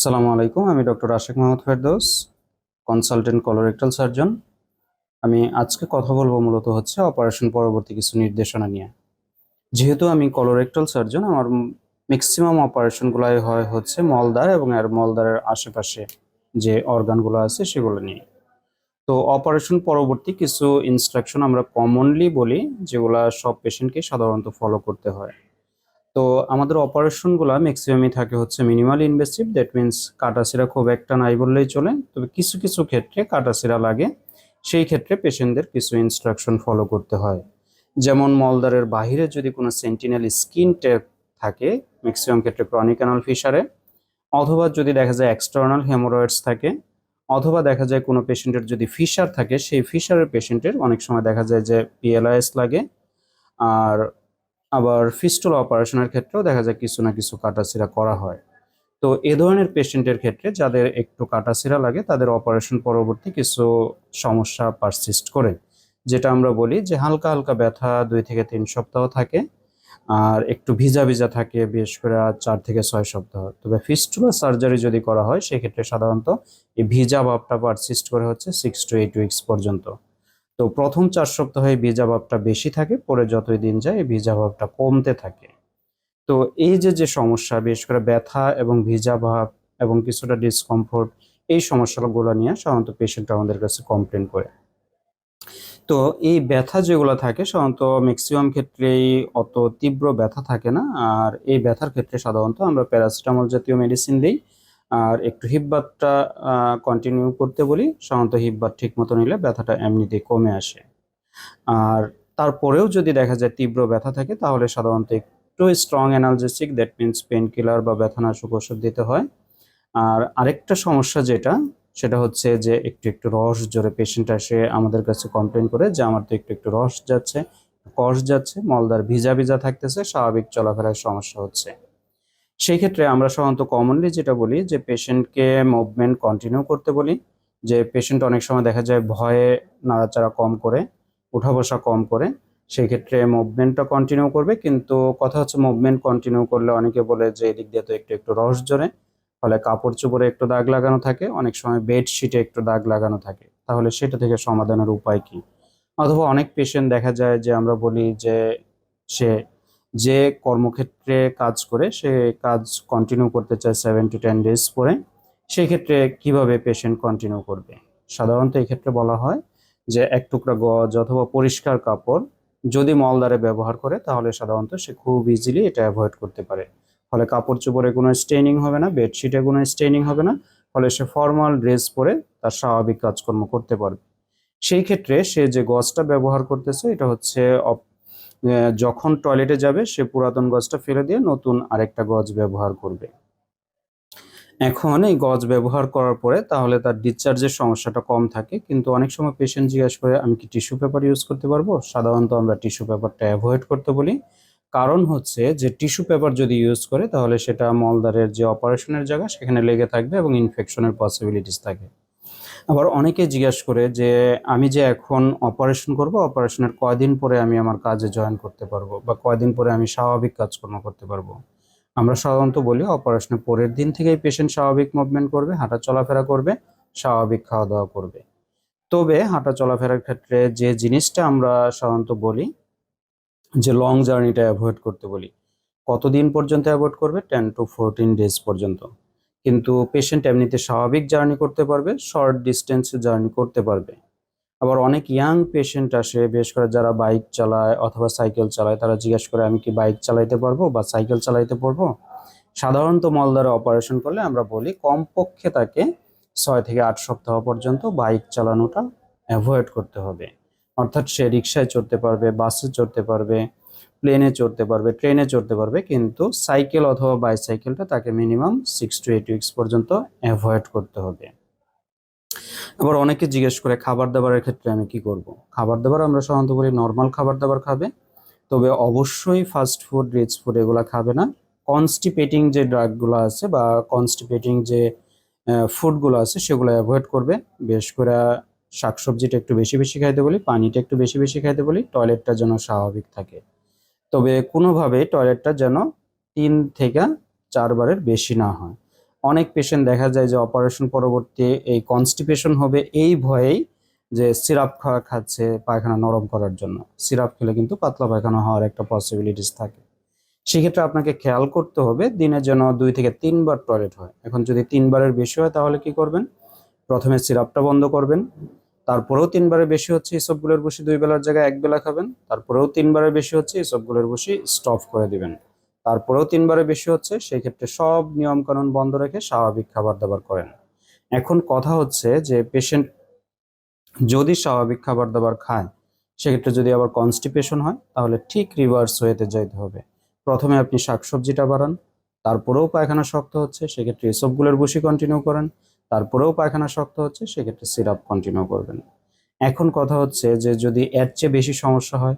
আসসালামু আলাইকুম, আমি doctor Ashek Mohammad Ferdous, consultant colorectal surgeon আমি আজকে কথা বলব মূলত হচ্ছে অপারেশন পরবর্তী কিছু নির্দেশনা নিয়ে। যেহেতু আমি কলোরেক্টাল সার্জন আমার ম্যাক্সিমাম অপারেশনগুলাই হয় হচ্ছে মলদার এবং এর মলদারের আশেপাশে যে অর্গানগুলো আছে সেগুলো নিয়ে। তো অপারেশন পরবর্তী কিছু ইনস্ট্রাকশন আমরা কমনলি বলি, যেগুলা সব পেশেন্টকে সাধারণত ফলো করতে হয়। তো আমাদের অপারেশনগুলো ম্যাক্সিমামই থাকে হচ্ছে মিনিমাল ইনভেসিভ দ্যাট মিন্স কাটাছিরা খুব একটা নাই বললেই চলে। তবে কিছু কিছু ক্ষেত্রে কাটাছিরা লাগে, সেই ক্ষেত্রে পেশেন্টদের কিছু ইনস্ট্রাকশন ফলো করতে হয়। যেমন মলদারের বাহিরে যদি কোনো সেন্টিনেল স্কিন টেপ থাকে ম্যাক্সিমাম ক্ষেত্রে ক্রনিক অ্যানাল ফিশারে অথবা যদি দেখা যায় এক্সটার্নাল হেমোরয়েডস থাকে, অথবা দেখা যায় কোনো পেশেন্টের যদি ফিশার থাকে, সেই ফিশারের পেশেন্টের অনেক সময় দেখা যায় যে পিএলআইএস লাগে, আর আবার ফিস্টুলা অপারেশনের ক্ষেত্রেও দেখা যায় কিছু না কিছু কাটাছিরা করা হয়। তো এ ধরনের পেশেন্টের ক্ষেত্রে যাদের একটু কাটাছিরা লাগে, তাদের অপারেশন পরবর্তী কিছু সমস্যা পারসিস্ট করে। যেটা আমরা বলি যে হালকা হালকা ব্যথা দুই থেকে তিন সপ্তাহ থাকে, আর একটু ভিজা ভিজা থাকে বিশেষ করে আর চার থেকে ছয় সপ্তাহ। তবে ফিস্টুলা সার্জারি যদি করা হয়, সেক্ষেত্রে সাধারণত এই ভিজা ভাবটা পারসিস্ট করে হচ্ছে সিক্স টু এইট উইকস পর্যন্ত। তো প্রথম চার সপ্তাহে ভিজা ভাবটা বেশি থাকে, পরে যতই দিন যায় এই ভিজা ভাবটা কমতে থাকে। তো এই যে যে সমস্যা, বিশেষ করে ব্যথা এবং ভিজা ভাব এবং কিছুটা ডিসকমফোর্ট এই সমস্যাগুলো নিয়ে সাধারণত পেশেন্ট আমাদের কাছে কমপ্লেন করে। তো এই ব্যথা যেগুলো থাকে, সাধারণত ম্যাক্সিমাম ক্ষেত্রেই অত তীব্র ব্যথা থাকে না, আর এই ব্যথার ক্ষেত্রে সাধারণত আমরা প্যারাসিটামল জাতীয় মেডিসিন দিই। আর একটু হিপবাতটা কন্টিনিউ করতে বলি, সাধারণত হিপবাত ঠিক মতো নিলে ব্যথাটা এমনিতেই কমে আসে। আর তারপরেও যদি দেখা যায় তীব্র ব্যথা থাকে, তাহলে সাধারণত একটু strong analgesic that means painkiller বা ব্যথানাশক ওষুধ দিতে হয়। আর আরেকটা সমস্যা যেটা, সেটা হচ্ছে যে একটু একটু রস জোরে পেশেন্ট আসে, আমাদের কাছে কমপ্লেন করে যে আমার তো একটু একটু রস যাচ্ছে, কষ যাচ্ছে মলদার ভিজা ভিজা থাকতেছে, স্বাভাবিক চলাফেরার সমস্যা হচ্ছে। সেই ক্ষেত্রে আমরা সাধারণত কমনলি যেটা বলি যে পেশেন্টকে মুভমেন্ট কন্টিনিউ করতে বলি। যে পেশেন্ট অনেক সময় দেখা যায় ভয়ে নাড়াচাড়া কম করে উঠা বসা কম করে, সেই ক্ষেত্রে মুভমেন্টটা কন্টিনিউ করবে। কিন্তু কথা হচ্ছে মুভমেন্ট কন্টিনিউ করলে অনেকে বলে যে এদিক দিয়ে তো একটু একটু রস জোরে ফলে কাপড় চোপড়ে একটু দাগ লাগানো থাকে, অনেক সময় বেডশিটে একটু দাগ লাগানো থাকে। তাহলে সেটা থেকে সমাধানের উপায় কি? অথবা অনেক পেশেন্ট দেখা যায় যে আমরা বলি যে সে যে কর্মক্ষেত্রে কাজ করে, সে কাজ কন্টিনিউ করতে চায় সেভেন টু টেন ডেজ পরে সেই ক্ষেত্রে কীভাবে পেশেন্ট কন্টিনিউ করবে? সাধারণত এই ক্ষেত্রে বলা হয় যে এক টুকরা গজ অথবা পরিষ্কার কাপড় যদি মলদারে ব্যবহার করে, তাহলে সাধারণত সে খুব ইজিলি এটা অ্যাভয়েড করতে পারে। ফলে কাপড় চোপড়ে কোনো স্টেনিং হবে না বেডশিটে কোনো স্টেনিং হবে না, ফলে সে ফর্মাল ড্রেস পরে তার স্বাভাবিক কাজকর্ম করতে পারবে। সেই ক্ষেত্রে সে যে গজটা ব্যবহার করতেছে, এটা হচ্ছে যখন টয়লেটে যাবে, সে পুরাতন গজটা ফেলে দিয়ে নতুন আরেকটা গজ ব্যবহার করবে। এখন এই গজ ব্যবহার করার পরে তাহলে তার ডিসচার্জের সমস্যাটা কম থাকে, কিন্তু অনেক সময় পেশেন্ট জিজ্ঞাসা করে, আমি কি টিস্যু পেপার ইউজ করতে পারব? সাধারণত আমরা টিস্যু পেপারটা অ্যাভয়েড করতে বলি। কারণ হচ্ছে যে টিস্যু পেপার যদি ইউজ করে, তাহলে সেটা মলদারের যে অপারেশনের জায়গা, সেখানে লেগে থাকবে এবং ইনফেকশনের পসিবিলিটিস থাকে। আবার অনেকে জিজ্ঞেস করে যে, আমি যে এখন অপারেশন করব অপারেশনের কয়দিন পরে আমি আমার কাজে জয়েন করতে পারব? বা কয়দিন পরে আমি স্বাভাবিক কাজকর্ম করতে পারব? আমরা সাধারণত বলি অপারেশনের পরের দিন থেকেই পেশেন্ট স্বাভাবিক মুভমেন্ট করবে, হাঁটা চলাফেরা করবে, স্বাভাবিক খাওয়া দাওয়া করবে। তবে হাঁটা চলাফেরার ক্ষেত্রে যে জিনিসটা আমরা সাধারণত বলি, যে লং জার্নিটা অ্যাভয়েড করতে বলি, কতদিন পর্যন্ত অ্যাভয়েড করবে? টেন টু ফোরটিন ডেজ পর্যন্ত। কিন্তু পেশেন্ট এমনিতে স্বাভাবিক জার্নি করতে পারবে শর্ট ডিস্টেন্সে জার্নি করতে পারবে। আবার অনেক ইয়াং পেশেন্ট আসে, বিশেষ করে যারা বাইক চালায় অথবা সাইকেল চালায়, তারা জিজ্ঞেস করে, আমি কি বাইক চালাইতে পারব বা সাইকেল চালাইতে পারব? সাধারণত মলদারে অপারেশন করলে আমরা বলি, কমপক্ষে তাকে ছয় থেকে আট সপ্তাহ পর্যন্ত বাইক চালানোটা অ্যাভয়েড করতে হবে। অর্থাৎ সে রিক্সায় চড়তে পারবে, বাসে চড়তে পারবে প্লেনে চড়তে পারবে ট্রেনে চড়তে পারবে, কিন্তু সাইকেল অথবা বাইসাইকেলটা তাকে minimum six two eight weeks পর্যন্ত অ্যাভয়েড করতে হবে। আবার অনেকে জিজ্ঞেস করে, খাবার দাবারের ক্ষেত্রে আমি কি করব? খাবার দাবার আমরা সাধারণত বলি নর্মাল খাবার দাবার খাবে, তবে অবশ্যই ফাস্ট ফুড রিচ ফুড এগুলো খাবে না। কনস্টিপেটিং যে ড্রাগগুলো আছে বা কনস্টিপেটিং যে ফুডগুলো আছে সেগুলো অ্যাভয়েড করবে। বেশ করে শাকসবজিটা একটু বেশি বেশি খাইতে বলি, পানিটা একটু বেশি বেশি খাইতে বলি টয়লেটটা যেন স্বাভাবিক থাকে। তবে কোনোভাবে টয়লেটটা যেন তিন থেকে চারবারের বেশি না হয়। অনেক পেশেন্ট দেখা যায় যে অপারেশন পরবর্তী এই কনস্টিপেশন হবে এই ভয়েই যে সিরাপ খাওয়া খাচ্ছে পায়খানা নরম করার জন্য। সিরাপ খেলে কিন্তু পাতলা পায়খানা হওয়ার একটা পসিবিলিটিস থাকে। সেক্ষেত্রে আপনাকে খেয়াল করতে হবে দিনে যেন দুই থেকে তিনবার টয়লেট হয়। এখন যদি তিনবারের বেশি হয় তাহলে কি করবেন? প্রথমে সিরাপটা বন্ধ করবেন। তারপরেও তিনবারের বেশি হচ্ছে এসবগুলোর বসি দুই বেলার জায়গায় এক বেলা খাবেন, তারপরেও তিনবারের বেশি হচ্ছে এসবগুলোর বসি স্টপ করে দিবেন। তারপরেও তিনবারের বেশি হচ্ছে সেই ক্ষেত্রে সব নিয়মকানুন বন্ধ রেখে স্বাভাবিক খাবার দাবার করেন। এখন কথা হচ্ছে যে পেশেন্ট যদি স্বাভাবিক খাবার দাবার খায়, সেক্ষেত্রে যদি আবার কনস্টিপেশন হয়, তাহলে ঠিক রিভার্স ওয়েতে যাইতে হবে। প্রথমে আপনি শাকসবজিটা বাড়ান, তারপরেও পায়খানা শক্ত হচ্ছে, সেক্ষেত্রে এসবগুলোর বসি কন্টিনিউ করেন। তারপরেও পায়খানা শক্ত হচ্ছে, সেক্ষেত্রে সিরাপ কন্টিনিউ করবেন। এখন কথা হচ্ছে যে, যদি এর চেয়ে বেশি সমস্যা হয়,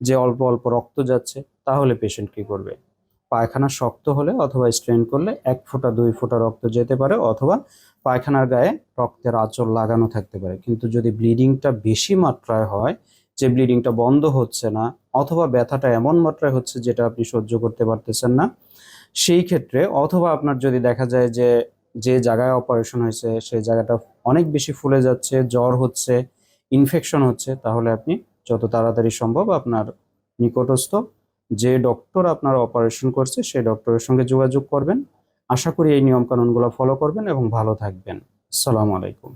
যে অল্প অল্প রক্ত যাচ্ছে, তাহলে পেশেন্ট কি করবে? পায়খানা শক্ত হলে অথবা স্ট্রেন করলে এক ফোঁটা, দুই ফোঁটা রক্ত যেতে পারে, অথবা পায়খানার গায়ে রক্তের আঁচড় লাগানো থাকতে পারে। কিন্তু যদি ব্লিডিংটা বেশি মাত্রায় হয়, যে ব্লিডিংটা বন্ধ হচ্ছে না, অথবা ব্যথাটা এমন মাত্রায় হচ্ছে যেটা আপনি সহ্য করতে পারতেছেন না, সেই ক্ষেত্রে অথবা আপনার যদি দেখা যায় যে যে জায়গায় অপারেশন হয়েছে, সেই জায়গাটা অনেক বেশি ফুলে যাচ্ছে, জ্বর হচ্ছে ইনফেকশন হচ্ছে, তাহলে আপনি যত তাড়াতাড়ি সম্ভব আপনার নিকটস্থ যে ডক্টর আপনার অপারেশন করছে, সেই ডক্টরের সঙ্গে যোগাযোগ করবেন। আশা করি এই নিয়মকানুনগুলো ফলো করবেন এবং ভালো থাকবেন। আসসালামু আলাইকুম।